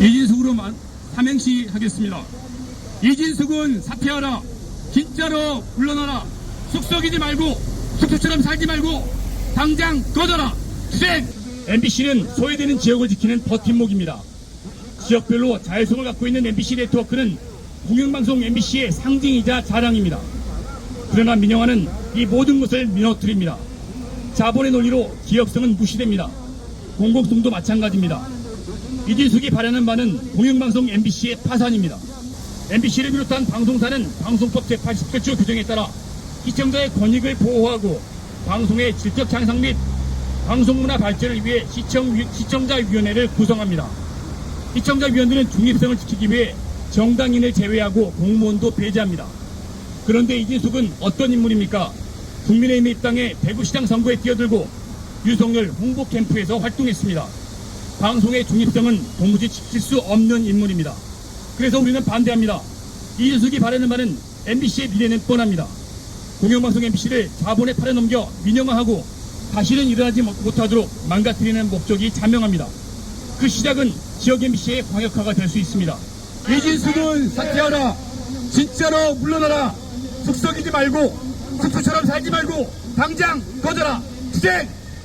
이진숙으로 만- 삼행시 하겠습니다. 이진숙은 사퇴하라. 진짜로 물러나라. 숙속이지 말고 숙소처럼 살지 말고 당장 꺼져라. 투쟁! MBC는 소외되는 지역을 지키는 버팀목입니다. 지역별로 자율성을 갖고 있는 MBC 네트워크는 공영방송 MBC의 상징이자 자랑입니다. 그러나 민영화는 이 모든 것을 무너뜨립니다. 자본의 논리로 지역성은 무시됩니다. 공공성도 마찬가지입니다. 이진숙이 바라는 바는 공영방송 MBC의 파산입니다. MBC를 비롯한 방송사는 방송법 제87조 규정에 따라 시청자의 권익을 보호하고 방송의 질적 향상 및 방송문화 발전을 위해 시청, 시청자위원회를 구성합니다. 시청자위원들은 중립성을 지키기 위해 정당인을 제외하고 공무원도 배제합니다. 그런데 이진숙은 어떤 인물입니까? 국민의힘 입당해 대구시장 선거에 뛰어들고 유석열 홍보 캠프에서 활동했습니다. 방송의 중립성은 도무지 지킬 수 없는 인물입니다. 그래서 우리는 반대합니다. 이준숙이 바라는 바는 MBC의 미래는 뻔합니다. 공영방송 MBC를 자본의 팔에 넘겨 민영화하고 다시는 일어나지 못- 못하도록 망가뜨리는 목적이 자명합니다. 그 시작은 지역 MBC의 광역화가 될 수 있습니다. 이진숙은 사퇴하라. 진짜로 물러나라. 숙석이지 말고 숙소처럼 살지 말고 당장 꺼져라. 투쟁!